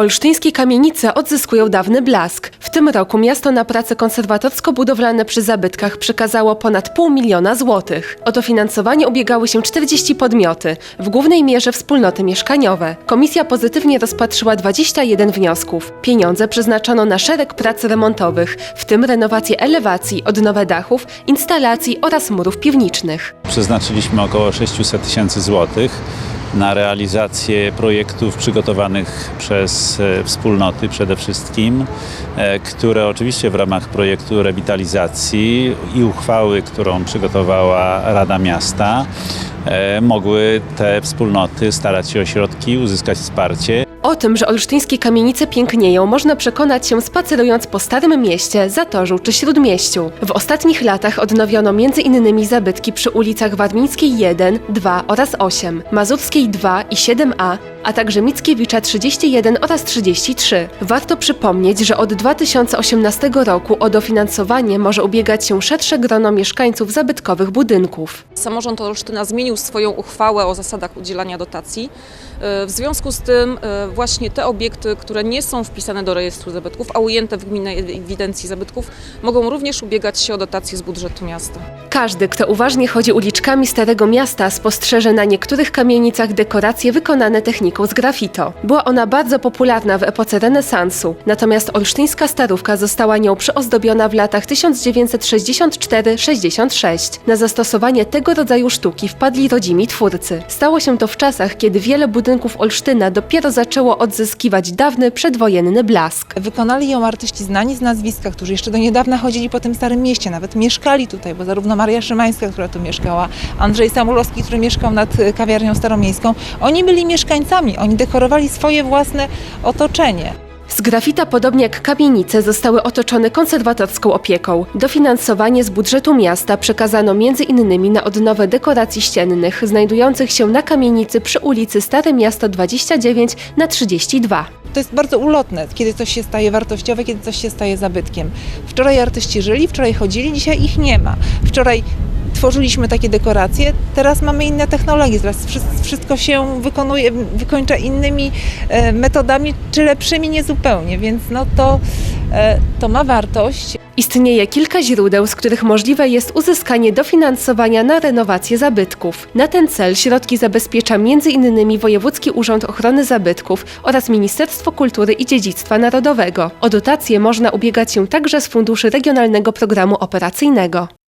Olsztyńskie kamienice odzyskują dawny blask. W tym roku miasto na prace konserwatorsko-budowlane przy zabytkach przekazało ponad pół miliona złotych. O dofinansowanie ubiegały się 40 podmioty, w głównej mierze wspólnoty mieszkaniowe. Komisja pozytywnie rozpatrzyła 21 wniosków. Pieniądze przeznaczono na szereg prac remontowych, w tym renowację elewacji, odnowę dachów, instalacji oraz murów piwniczych. Przeznaczyliśmy około 600 tysięcy złotych na realizację projektów przygotowanych przez e, wspólnoty przede wszystkim, e, które oczywiście w ramach projektu rewitalizacji i uchwały, którą przygotowała Rada Miasta, mogły te wspólnoty starać się o środki, uzyskać wsparcie. O tym, że olsztyńskie kamienice pięknieją, można przekonać się spacerując po Starym Mieście, Zatorzu czy Śródmieściu. W ostatnich latach odnowiono m.in. zabytki przy ulicach Warmińskiej 1, 2 oraz 8, Mazurskiej 2 i 7a, a także Mickiewicza 31 oraz 33. Warto przypomnieć, że od 2018 roku o dofinansowanie może ubiegać się szersze grono mieszkańców zabytkowych budynków. Samorząd Olsztyna zmienił swoją uchwałę o zasadach udzielania dotacji. E, W związku z tym e, właśnie te obiekty, które nie są wpisane do rejestru zabytków, a ujęte w gminnej ewidencji zabytków, mogą również ubiegać się o dotacje z budżetu miasta. Każdy, kto uważnie chodzi uliczkami Starego Miasta, spostrzeże na niektórych kamienicach dekoracje wykonane techniką z graffito. Była ona bardzo popularna w epoce renesansu, natomiast olsztyńska starówka została nią przyozdobiona w latach 1964-66. Na zastosowanie tego rodzaju sztuki wpadli rodzimi twórcy. Stało się to w czasach, kiedy wiele budynków Olsztyna dopiero zaczęło odzyskiwać dawny przedwojenny blask. Wykonali ją artyści znani z nazwiska, którzy jeszcze do niedawna chodzili po tym Starym Mieście, nawet mieszkali tutaj, bo zarówno Maria Szymańska, która tu mieszkała, Andrzej Samulowski, który mieszkał nad y, kawiarnią staromiejską, oni byli mieszkańcami, oni dekorowali swoje własne otoczenie. Z grafita, podobnie jak kamienice, zostały otoczone konserwatorską opieką. Dofinansowanie z budżetu miasta przekazano m.in. na odnowę dekoracji ściennych znajdujących się na kamienicy przy ulicy Stare Miasto 29 na 32. To jest bardzo ulotne, kiedy coś się staje wartościowe, kiedy coś się staje zabytkiem. Wczoraj artyści żyli, wczoraj chodzili, dzisiaj ich nie ma. Wczoraj tworzyliśmy takie dekoracje, teraz mamy inne technologie, teraz wszy- wszystko się wykonuje, wykończa innymi e, metodami, czy lepszymi niezupełnie, więc no to, e, to ma wartość. Istnieje kilka źródeł, z których możliwe jest uzyskanie dofinansowania na renowację zabytków. Na ten cel środki zabezpiecza m.in. Wojewódzki Urząd Ochrony Zabytków oraz Ministerstwo Kultury i Dziedzictwa Narodowego. O dotacje można ubiegać się także z Funduszy Regionalnego Programu Operacyjnego.